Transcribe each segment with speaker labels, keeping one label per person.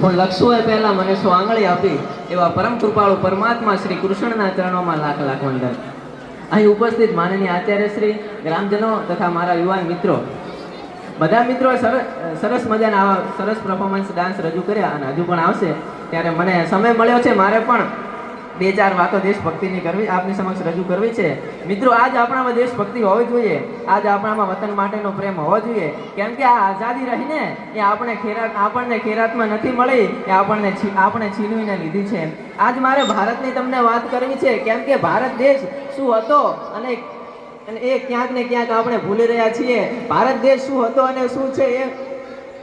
Speaker 1: પણ લક્ષોએ પહેલાં મને સ્વાંગળી આપી એવા પરમ કૃપાળુ પરમાત્મા શ્રી કૃષ્ણના ચરણોમાં લાખ લાખ વંદન. અહીં ઉપસ્થિત માનનીય આચાર્ય શ્રી, ગ્રામજનો તથા મારા યુવાન મિત્રો. બધા સરસ સરસ મજાના આવા સરસ પરફોર્મન્સ ડાન્સ રજૂ કર્યા અને હજુ પણ આવશે. ત્યારે મને સમય મળ્યો છે, મારે પણ બે ચાર વાતો દેશભક્તિની કરવી, આપની સમક્ષ રજૂ કરવી છે. મિત્રો, આજ આપણામાં દેશભક્તિ હોવી જોઈએ. આજ આપણામાં વતન માટેનો પ્રેમ હોવો જોઈએ. કેમ કે આ આઝાદી રહીને એ આપણે ખેરાત આપણને ખેરાતમાં નથી મળી, એ આપણને આપણે છીનવીને લીધી છે. આજ મારે ભારતની તમને વાત કરવી છે. કેમ કે ભારત દેશ શું હતો અને અને એ ક્યાંક ને ક્યાંક આપણે ભૂલી રહ્યા છીએ. ભારત દેશ શું હતો અને શું છે એ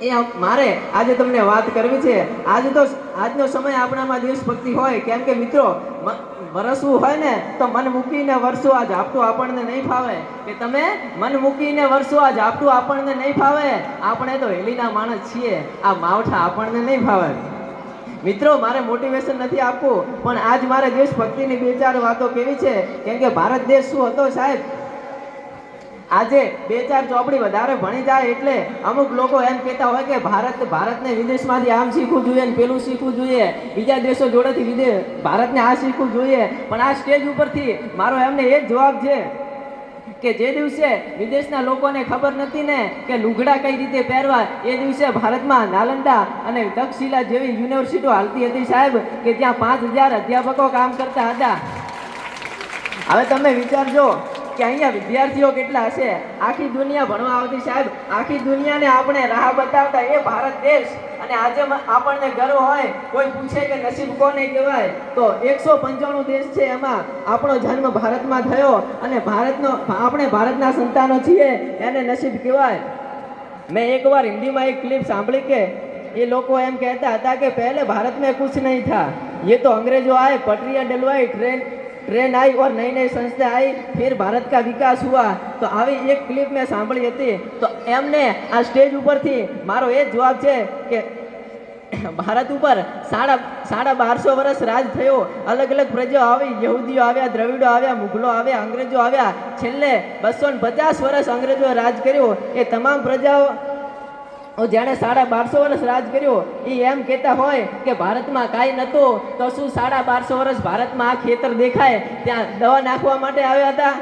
Speaker 1: એ મારે આજે તમને વાત કરવી છે. આજે તો આજનો સમય આપણામાં દેશભક્તિ હોય. કેમ કે મિત્રો વરસવું હોય ને, તો મન મૂકીને વરસો આ ઝાપટું આપણને નહીં ફાવે. કે તમે મન મૂકીને વરસો આ ઝાપટું આપણને નહીં ફાવે. આપણે તો હેલીના માણસ છીએ. આ માવઠા આપણને નહીં ફાવે. મિત્રો, મારે મોટિવેશન નથી આપવું. પણ આજ મારે દેશભક્તિની બે ચાર વાતો કેવી છે? કેમ કે ભારત દેશ શું હતો સાહેબ? આજે બે ચાર ચોપડી વધારે ભણી જાય એટલે અમુક લોકો એમ કહેતા હોય કે ભારત, ભારતને વિદેશમાંથી આમ શીખવું જોઈએ ને પેલું શીખવું જોઈએ. બીજા દેશો જોડેથી વિદેશ ભારતને આ શીખવું જોઈએ. પણ આ સ્ટેજ ઉપરથી મારો એમને એ જ જવાબ છે કે જે દિવસે વિદેશના લોકોને ખબર નથી ને કે લુગડા કઈ રીતે પહેરવા, એ દિવસે ભારતમાં નાલંદા અને તક્ષશિલા જેવી યુનિવર્સિટીઓ હાલતી હતી સાહેબ, કે જ્યાં પાંચ હજાર અધ્યાપકો કામ કરતા હતા. હવે તમે વિચારજો કે અહીંયા વિદ્યાર્થીઓ કેટલા હશે આખી દુનિયા ભણવા આવતી સાહેબ આખી દુનિયાને આપણે રાહ બતાવતા એ ભારત દેશ અને આજે મ- આપણને ગર્વ હોય કોઈ પૂછે કે નસીબ કોને કહેવાય તો એકસો પંચાણું દેશ છે એમાં આપણો જન્મ ભારતમાં થયો અને ભારતનો આપણે ભારતના સંતાનો છીએ એને નસીબ કહેવાય મેં એકવાર હિન્દીમાં એક ક્લિપ સાંભળી કે ये લોકો એમ કહેતા હતા કે पहले भारत में कुछ नहीं था ये तो अंग्रेजो आए पटरियां डलवाई ट्रेन ट्रेन आई और नई नई संस्था आई फिर भारत का विकास हुआ તો આવી એક ક્લિપ મેં સાંભળી હતી તો એમને આ સ્ટેજ ઉપરથી મારો એ જ જવાબ છે કે ભારત ઉપર સાડા સાડા બારસો વર્ષ રાજ થયો અલગ અલગ પ્રજાઓ આવી યહૂદીઓ આવ્યા દ્રવિડો આવ્યા મુઘલો આવ્યા અંગ્રેજો આવ્યા છેલ્લે બસો ને પચાસ વર્ષ અંગ્રેજોએ રાજ કર્યું એ તમામ પ્રજાઓ જેણે સાડા બારસો વર્ષ રાજ કર્યો એ એમ કહેતા હોય કે ભારતમાં કાંઈ નહોતું, તો શું સાડા બારસો વર્ષ ભારતમાં આ ખેતર દેખાય? ત્યાં દવા નાખવા માટે આવ્યા હતા?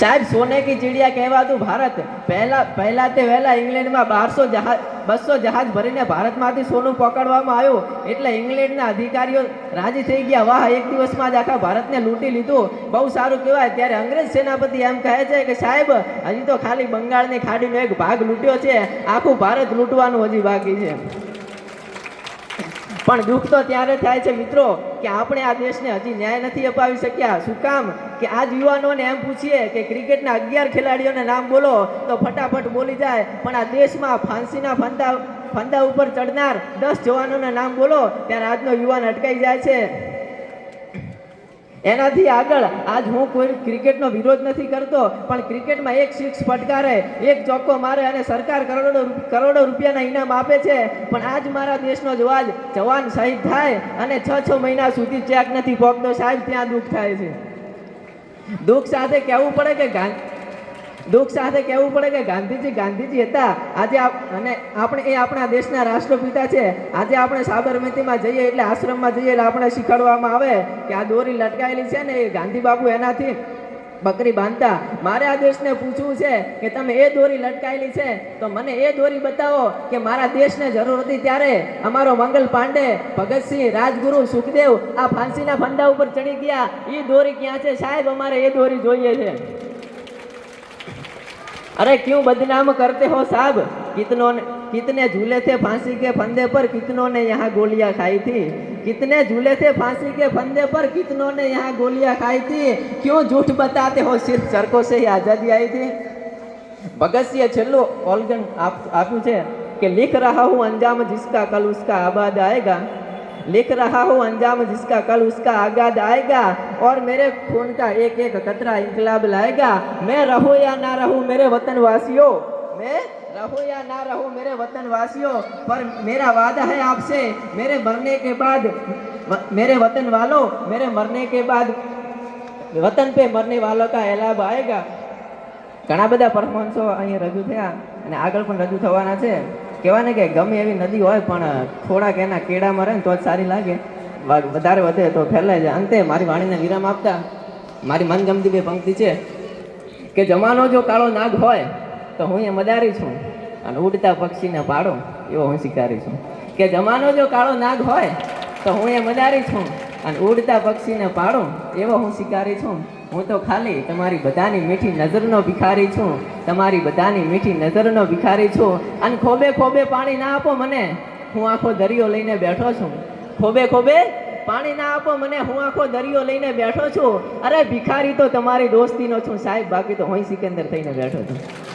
Speaker 1: સાહેબ સોને કી ચીડિયા કહેવાતું ભારત. પહેલા પહેલા તે વહેલા ઇંગ્લેન્ડમાં બારસો જહાજ, બસો જહાજ ભરીને ભારતમાંથી સોનું પકડવામાં આવ્યું. એટલે ઇંગ્લેન્ડના અધિકારીઓ રાજી થઈ ગયા. વાહ, એક દિવસમાં જ આખા ભારતને લૂંટી લીધું. બહુ સારું કહેવાય. ત્યારે અંગ્રેજ સેનાપતિ એમ કહે છે કે, સાહેબ, હજી તો ખાલી બંગાળની ખાડીનો એક ભાગ લૂંટ્યો છે. આખું ભારત લૂંટવાનું હજી બાકી છે. પણ દુઃખ તો ત્યારે થાય છે મિત્રો કે આપણે આ દેશને હજી ન્યાય નથી અપાવી શક્યા. શું કામ? કે આજ યુવાનોને એમ પૂછીએ કે ક્રિકેટના અગિયાર ખેલાડીઓને નામ બોલો તો ફટાફટ બોલી જાય. પણ આ દેશમાં ફાંસીના ફંદા ફંદા ઉપર ચડનાર દસ જવાનોના નામ બોલો ત્યારે આજનો યુવાન અટકાઈ જાય છે. એનાથી આગળ આજ હું કોઈ ક્રિકેટનો વિરોધ નથી કરતો, પણ ક્રિકેટમાં એક સિક્સ ફટકારે એક ચોક્કો મારે અને સરકાર કરોડો કરોડો રૂપિયાના ઇનામ આપે છે. પણ આજ મારા દેશનો જવાજ જવાન શહીદ થાય અને છ છ મહિના સુધી ચેક નથી પહોંચતો સાહેબ, ત્યાં દુઃખ થાય છે. દુઃખ સાથે કહેવું પડે કે દુઃખ સાથે કહેવું પડે કે ગાંધીજી ગાંધીજી હતા. આજે અને આપણે એ આપણા દેશના રાષ્ટ્રપિતા છે. આજે આપણે સાબરમતીમાં જઈએ એટલે આશ્રમમાં જઈએ એટલે આપણે શીખવાડવામાં આવે કે આ દોરી લટકાયેલી છે ને એ ગાંધી બાપુ એનાથી બકરી બાંધતા. મારે આ દેશને પૂછવું છે કે તમે એ દોરી લટકાયેલી છે? તો મને એ દોરી બતાવો કે મારા દેશને જરૂર હતી ત્યારે અમારો મંગલ પાંડે, ભગતસિંહ, રાજગુરુ, સુખદેવ આ ફાંસીના ફંડા ઉપર ચડી ગયા. એ દોરી ક્યાં છે? સાહેબ, અમારે એ દોરી જોઈએ છે. अरे क्यों बदनाम करते हो साहब कितनों ने कितने झूले थे फांसी के फंदे पर कितनों ने यहाँ गोलियां खाई थी कितने झूले थे फांसी के फंदे पर कितनों ने यहाँ गोलियां खाई थी क्यों झूठ बताते हो सिर्फ सड़कों से ही आज़ादी आई थी ભગતસિંહે છેલ્લું ઓલ્ગન આપ આપ્યું છે કે लिख रहा हूँ अंजाम जिसका कल उसका आबाद आएगा लिख रहा हूँ अंजाम जिसका कल उसका आगाद आएगा और मेरे खून का एक एक कतरा इंकलाब लाएगा मैं रहूँ या ना रहूँ मेरे वतन वासियों मैं रहूँ या ना रहूँ मेरे वतन वासियों पर मेरा वादा है आपसे मेरे मरने के बाद व- मेरे वतन वालों मेरे मरने के बाद वतन पे मरने वालों का एलाब आएगा ઘણા બધા પરફોર્મન્સો અહીંયા રજૂ થયા અને આગળ પણ રજૂ થવાના છે કહેવાય ને કે ગમે એવી નદી હોય પણ થોડાક એના કેળામાં રહે ને તો જ સારી લાગે. વધારે વધે તો ફેલાય જાય. અંતે મારી વાણીને વિરામ આપતા. મારી મનગમતી બે પંક્તિ છે કે જમાનો જો કાળો નાગ હોય તો હું એ મદારી છું અને ઉડતા પક્ષીને પાડો એવો હું શિકારી છું. કે જમાનો જો કાળો નાગ હોય તો હું એ મદારી છું અને ઉડતા પક્ષીને પાડો, એવો હું શિકારી છું. હું તો ખાલી તમારી બધાની મીઠી નજરનો ભિખારી છું. તમારી બધાની મીઠી નજરનો ભિખારી છું. અને ખોબે ખોબે પાણી ના આપો મને, હું આખો દરિયો લઈને બેઠો છું. ખોબે ખોબે પાણી ના આપો મને, હું આખો દરિયો લઈને બેઠો છું. અરે ભિખારી તો તમારી દોસ્તીનો છું સાહેબ, બાકી તો હું સિકંદર થઈને બેઠો છું.